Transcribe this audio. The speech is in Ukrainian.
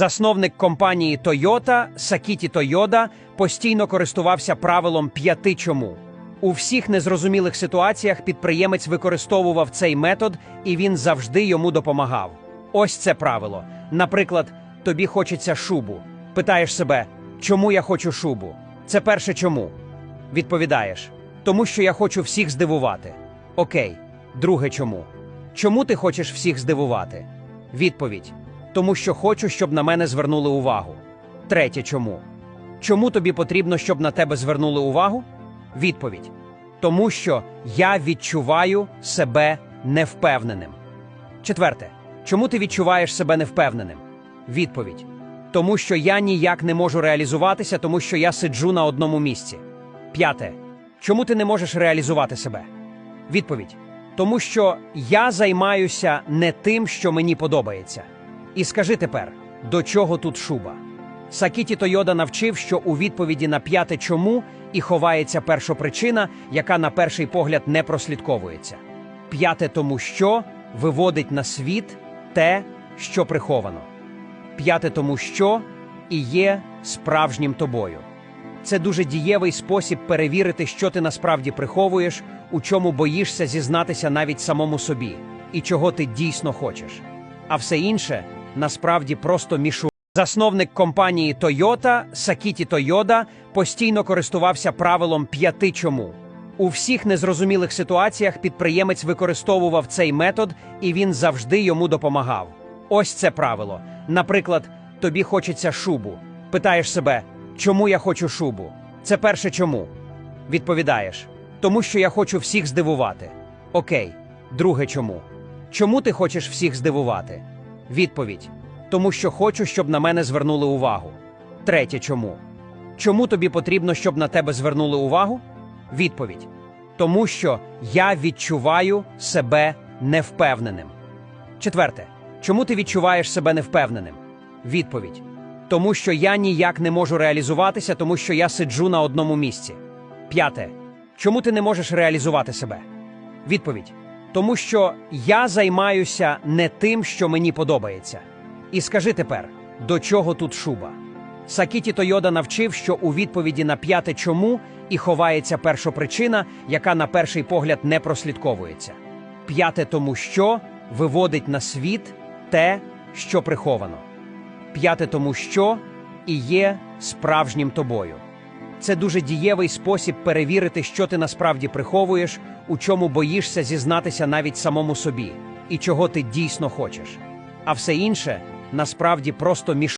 Засновник компанії Toyota Сакіті Тойода постійно користувався правилом п'яти чому. У всіх незрозумілих ситуаціях підприємець використовував цей метод, і він завжди йому допомагав. Ось це правило. Наприклад, тобі хочеться шубу. Питаєш себе, чому я хочу шубу? Це перше чому. Відповідаєш, тому що я хочу всіх здивувати. Окей, друге чому. Чому ти хочеш всіх здивувати? Відповідь: тому що хочу, щоб на мене звернули увагу. Третє чому. Чому тобі потрібно, щоб на тебе звернули увагу? Відповідь: тому що я відчуваю себе невпевненим. Четверте. Чому ти відчуваєш себе невпевненим? Відповідь: тому що я ніяк не можу реалізуватися, тому що я сиджу на одному місці. П'яте. Чому ти не можеш реалізувати себе? Відповідь: тому що я займаюся не тим, що мені подобається. І скажи тепер, до чого тут шуба? Сакіті Тойода навчив, що у відповіді на п'яте чому і ховається першопричина, яка на перший погляд не прослідковується. П'яте тому що виводить на світ те, що приховано. П'яте тому що і є справжнім тобою. Це дуже дієвий спосіб перевірити, що ти насправді приховуєш, у чому боїшся зізнатися навіть самому собі, і чого ти дійсно хочеш. А все інше насправді просто мішу. Засновник компанії Toyota Сакіті Тойода постійно користувався правилом п'яти чому. У всіх незрозумілих ситуаціях підприємець використовував цей метод, і він завжди йому допомагав. Ось це правило. Наприклад, тобі хочеться шубу. Питаєш себе, чому я хочу шубу? Це перше чому. Відповідаєш, тому що я хочу всіх здивувати. Окей, друге чому. Чому ти хочеш всіх здивувати? Відповідь: тому що хочу, щоб на мене звернули увагу. Третє чому. Чому тобі потрібно, щоб на тебе звернули увагу? Відповідь: тому що я відчуваю себе невпевненим. Четверте. Чому ти відчуваєш себе невпевненим? Відповідь: тому що я ніяк не можу реалізуватися, тому що я сиджу на одному місці. П'яте. Чому ти не можеш реалізувати себе? Відповідь: тому що я займаюся не тим, що мені подобається. І скажи тепер, до чого тут шуба? Сакіті Тойода навчив, що у відповіді на п'яте чому і ховається першопричина, яка на перший погляд не прослідковується. П'яте тому що виводить на світ те, що приховано. П'яте тому що і є справжнім тобою. Це дуже дієвий спосіб перевірити, що ти насправді приховуєш, у чому боїшся зізнатися навіть самому собі, і чого ти дійсно хочеш. А все інше насправді просто між.